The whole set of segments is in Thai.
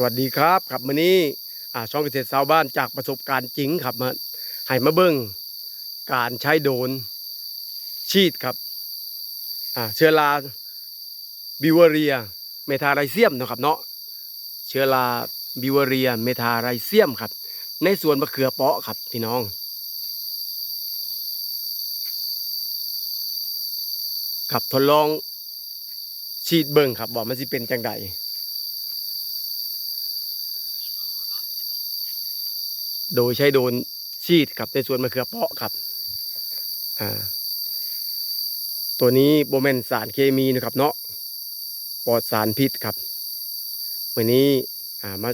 สวัสดีครับครับมื้อนี้อ่าช่องเกษตรชาวบ้านจากประสบการณ์จริงครับมาให้มาเบิ่งการใช้โดนฉีดครับอ่าเชื้อราบิวเรีย เมทาไรเซียมนะครับเนาะเชื้อราบิวเรีย เมทาไรเซียมครับ ในสวนมะเขือเปาะครับพี่น้องครับทดลองฉีดเบิ่งครับว่ามันสิเป็นจังได โดยใช้โดนฉีดครับในส่วนมะเขือเปาะครับอ่าตัวนี้โบแมนสารเคมีนะครับเนาะปลอดสารพิษครับวันนี้อ่ามา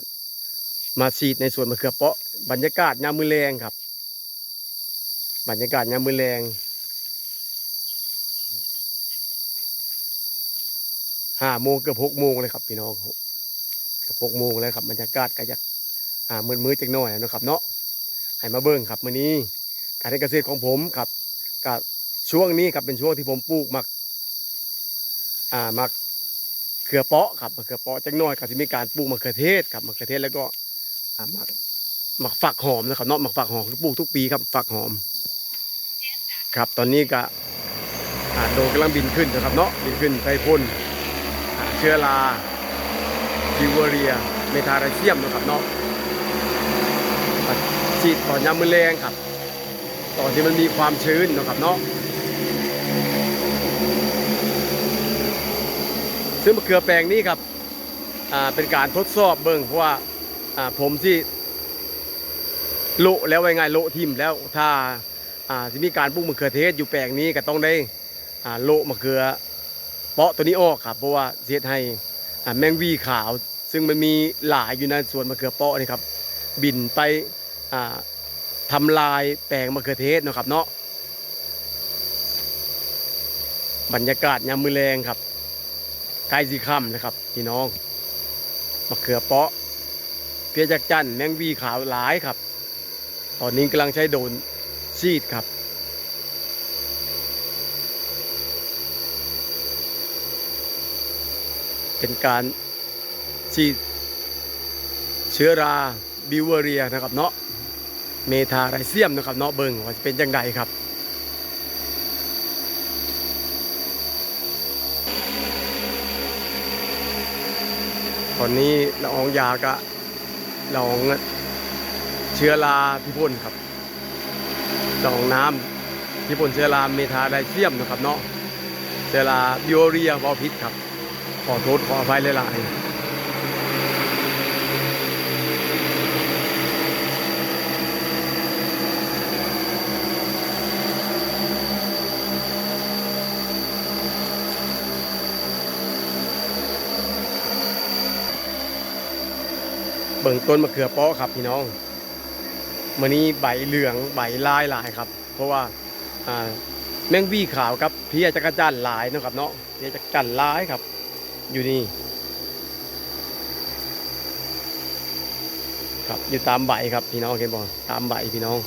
มาฉีดในส่วนมะเขือเปาะบรรยากาศยามมือแรงครับ บรรยากาศยามมือแรงห้าโมงเกือบหกโมงเลยครับพี่น้องเกือบหกโมงเลยครับบรรยากาศก็จะอ่ามืดมืดจังหน่อยนะครับเนาะ ให้มาเบิ่งครับมื้อนี้การเกษตรของผมครับกับช่วงนี้ครับเป็นช่วงที่ผมปลูกหมักอ่าหมักเขือเปาะครับมะเขือเปาะจังน่อยก็จะมีการปลูกมะเขือเทศครับมะเขือเทศแล้วก็อ่าหมักหมักฝักหอมนะครับเนาะหมักฝักหอมปลูกทุกปีครับฝักหอม ครับตอนนี้ก็อ่าโดรนกำลังบินขึ้นนะครับเนาะบินขึ้นไปพ่นเชื้อราบิวเรีย เมทาไรเซียมนะครับเนาะ ฉีดตอนยามมือแรงครับ ตอนที่มันมีความชื้นนะครับเนาะซึ่งมะเขือแปลงนี้ครับอ่าเป็นการทดสอบเบิ่งเพราะว่าอ่าผมที่โลแล้วไว้ไงโลทิมแล้วถ้าอ่าที่มีการปลูกมะเขือเทศอยู่แปลงนี้ก็ต้องได้อ่าโลมะเขือเปาะตัวนี้ออกครับ เพราะว่าเสียให้อ่าแมงวีขาว ซึ่งมันมีหลายอยู่ในสวนมะเขือเปาะนี่ครับ บินไป ทำลายแปลงมะเขือเทศนะครับเนาะบรรยากาศยามมือแรงครับใกล้สีค่ำนะครับพี่น้องมะเขือเปาะเพียจักจันแมงวีขาวหลายครับ ตอนนี้กำลังใช้โดรนชีดครับเป็นการฉีดเชื้อราบิวเรียนะครับเนาะ เมทาไรเซียมนะครับเนาะเบิงว่าจะเป็นยังไงครับตอนนี้ละอองยากะละอองเชื้อราพิพ่นครับละอองน้ำพิพ่นเชื้อราเมทาไรเซียมนะครับเนาะเชื้อราบิวเรียบอพิษครับขอโทษขออภัยหลายๆ เบิ่งต้นมะเขือเปาะครับพี่น้องมันนี้ใบเหลืองใบลายหลายครับ เพราะว่าแมงวี่ขาวครับเพียจักรจันหลายนะครับเนาะเพียจักรจันหลายครับ อยู่นี่ครับอยู่ตามใบครับพี่น้องเห็นบ่ตามใบพี่น้อง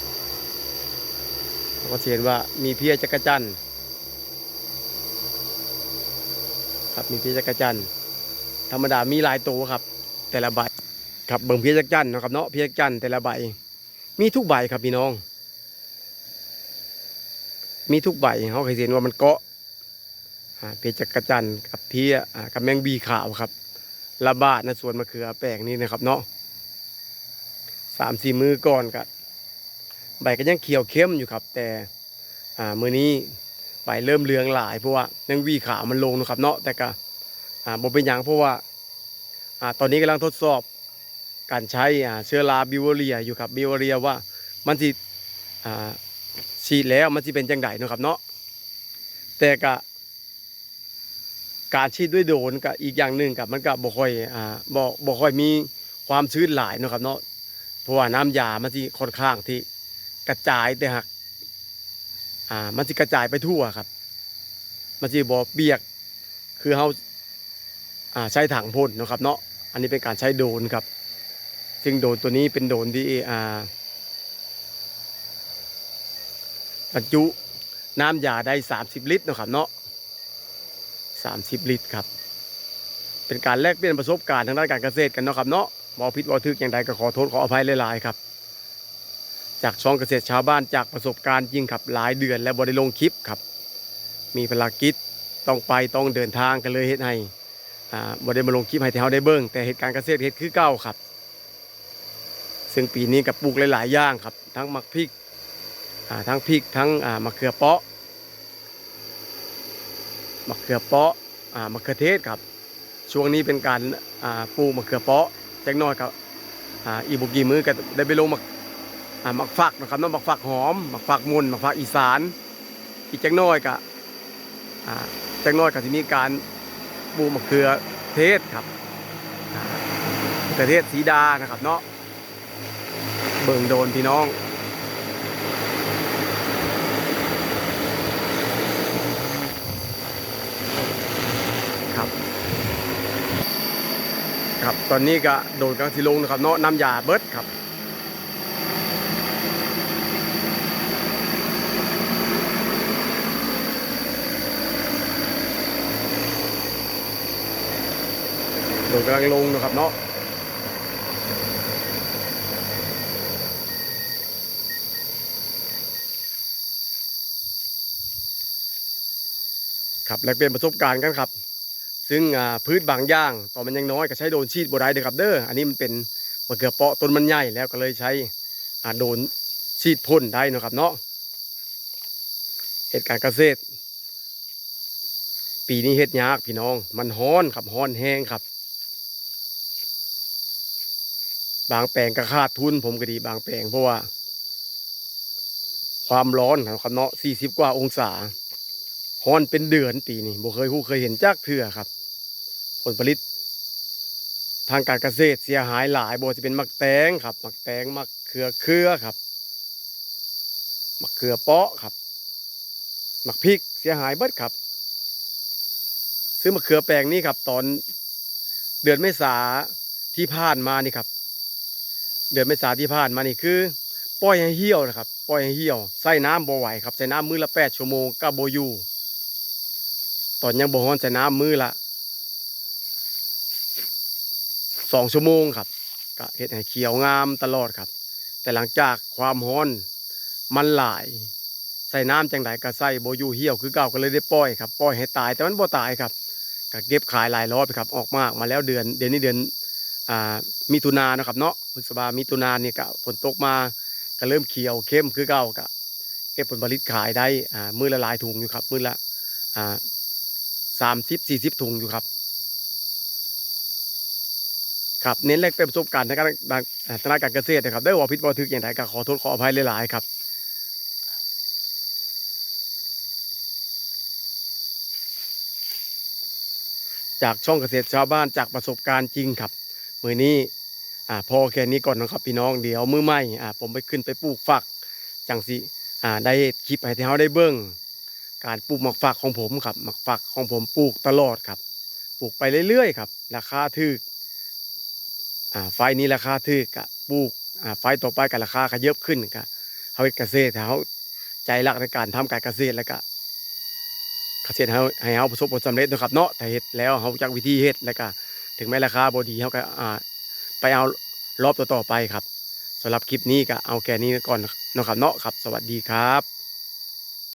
เราก็เห็นว่ามีเพียจักรจันครับมีเพียจักรจันธรรมดามีลายตัวครับ แต่ละใบ ครับเบิ่งเพียจักจันนะครับเนาะเพียจักจันแต่ละใบ มีทุกใบครับพี่น้อง มีทุกใบเขาเคยเห็นว่ามันเกาะเพียจักจันกับเพียกับแมงบีขาวครับระบาดในสวนมะเขือแปลงนี้นะครับเนาะสามสี่มือก่อนกับใบก็ยังเขียวเข้มอยู่ครับ แต่อ่ามือนี้ใบเริ่มเหลืองหลายเพราะว่าแมงวีขาวมันลงนะครับเนาะแต่ก็อ่าบ่เป็นหยังเพราะว่าอ่าตอนนี้กำลังทดสอบ การใช้เชื้อราบิวเรียอยู่ครับบิวเรียว่ามันสิอ่าฉีดแล้วมันสิเป็นจังไดนะครับเนาะแต่กะการฉีดด้วยโดนกับอีกอย่างหนึ่งกับมันก็บ่ค่อยอ่าบ่บ่ค่อยมีความชื้นหลายนะครับเนาะเพราะว่าน้ำยามันสิค่อนข้างที่กระจายแต่หักอ่ามันสิกระจายไปทั่วครับ มันสิบ่เปียกคือเฮาอ่าใช้ถังพ่นนะครับเนาะอันนี้เป็นการใช้โดนครับ ซึ่งโดรนตัวนี้เป็นโดรนที่อ่าบรรจุน้ำยาได้ 30 ลิตรนะครับเนาะ30 ลิตรครับ เป็นการแลกเปลี่ยนประสบการณ์ทางด้านการเกษตรกันเนาะครับเนาะบอพิษบอทึกอย่างใดก็ขอโทษขออภัยหลายๆครับ จากช่องเกษตรชาวบ้านจากประสบการณ์จริงครับหลายเดือนและบริลงคลิปครับ มีภารกิจต้องไปต้องเดินทางกันเลยเฮ็ดให้อ่าบริมาลงคลิปให้ที่เขาได้เบิ้งแต่เหตุการณ์เกษตรเฮ็ดคือเก้าครับ ซึ่งปีนี้กับปลูกหลายๆอย่างครับ ทั้งมักพริกทั้งพริกทั้งมะเขือเปาะมะเขือเปาะมะเขือเทศครับ ช่วงนี้เป็นการปลูกมะเขือเปาะจักหน้อยครับอีบุกีมือก็ได้ไปลงมะมักฟักนะครับน้องมักฟักหอมมักฟักมุนมักฟักอีสาน อีกจักหน้อยก็อ่าจักหน้อยก็จะมีการปลูกมะเขือเทศครับอ่ามะเขือเทศสีดานะครับเนาะ เบิ่งโดนพี่น้อง ครับ ครับตอนนี้ก็โดนกลางสิลงนะครับเนาะน้ำยาเบิดครับโดนกำลังลงนะครับเนาะ ครับแลกเปลี่ยนประสบการณ์กันครับ ซึ่งพืชบางอย่างตอนมันยังน้อยก็ใช้โดนชีดบได้เด้อครับเด้ออันนี้มันเป็นมะเขือเปาะต้นมันใหญ่แล้วก็เลยใช้อ่าโดนชีดพ่นได้นะครับเนาะเหตุการณ์เกษตร ปีนี้เฮ็ดยากพี่น้อง มันฮ้อนครับฮ้อนแห้งครับ บางแปลงก็ขาดทุนผมก็ดีบางแปลงเพราะว่า ความร้อนครับเนาะ40 กว่าองศา ฮ้อนเป็นเดือนปีนี้บ่เคยฮู้เคยเห็นจักเทื่อครับ ผลผลิต ทางการเกษตรเสียหายหลายบ่จะเป็นมักแตงครับ มักแตงมักเขือเครือครับ มักเขือเปาะครับ มักพริกเสียหายเบิดครับ ซื้อมะเขือแปลงนี้ครับ ตอนเดือนเมษาที่ผ่านมานี่ครับ เดือนเมษาที่ผ่านมานี่คือปล่อยให้เหี่ยวนะครับ ปล่อยให้เหี่ยว ใส่น้ำบ่ไหวครับ ใส่น้ำมือละแปดชั่วโมงก็บ่อยู่ ตอนยังบ่ฮ้อนใส่น้ำมือละสองชั่วโมงครับก็เฮ็ดให้เขียวงามตลอดครับ แต่หลังจากความฮ้อนมันหลาย ใส่น้ำจังไดก็ใส่โบยู่เหี่ยวคือเก่าก็เลยได้ปล่อยครับปล่อยให้ตายแต่มันบ่ตายครับก็เก็บขายหลายรอบครับ ออกมากมาแล้วเดือน เดือนนี้เดือนอ่ามิถุนานะครับเนาะพฤษภามิถุนาเนี่ยก็ฝนตกมาก็เริ่มเขียวเข้มคือเก่าก็เก็บผลผลิตขายได้อ่ามือละหลายถุงอยู่ครับมือละอ่า สามสิบสี่สิบถุงอยู่ครับ ครับเน้นแรกเป็นประสบการณ์ทางการทางการเกษตรนะครับ ได้ว่าพิษบ่ทึกอย่างไรก็ขอโทษขออภัยหลายๆครับจากช่องเกษตรชาวบ้านจากประสบการณ์จริงครับ มือนี้อ่าพอแค่นี้ก่อนนะครับพี่น้องเดี๋ยวมือใหม่อ่าผมไปขึ้นไปปลูกฝัก จังสิอ่าได้คลิปให้ที่เขาได้เบิ้ง การปลูกหมักฝักของผมครับหมักฝักของผมปลูกตลอดครับ ปลูกไปเรื่อยๆครับ ราคาถูกอ่าไฟนี้ราคาถูกกะปลูกอ่าไฟต่อไปกับราคาขยับขึ้นกะเขาเกษตรเขาใจรักในการทำการเกษตรแล้วก็เกษตรให้ให้เฮาประสบผลสำเร็จนะครับเนาะแต่เฮ็ดแล้วเฮาจักวิธีเฮ็ดแล้วก็ถึงแม้ราคาบดีเฮาก็อ่าไปเอารอบต่อๆไปครับสำหรับคลิปนี้ก็เอาแค่นี้ก่อนนะครับเนาะครับ สวัสดีครับ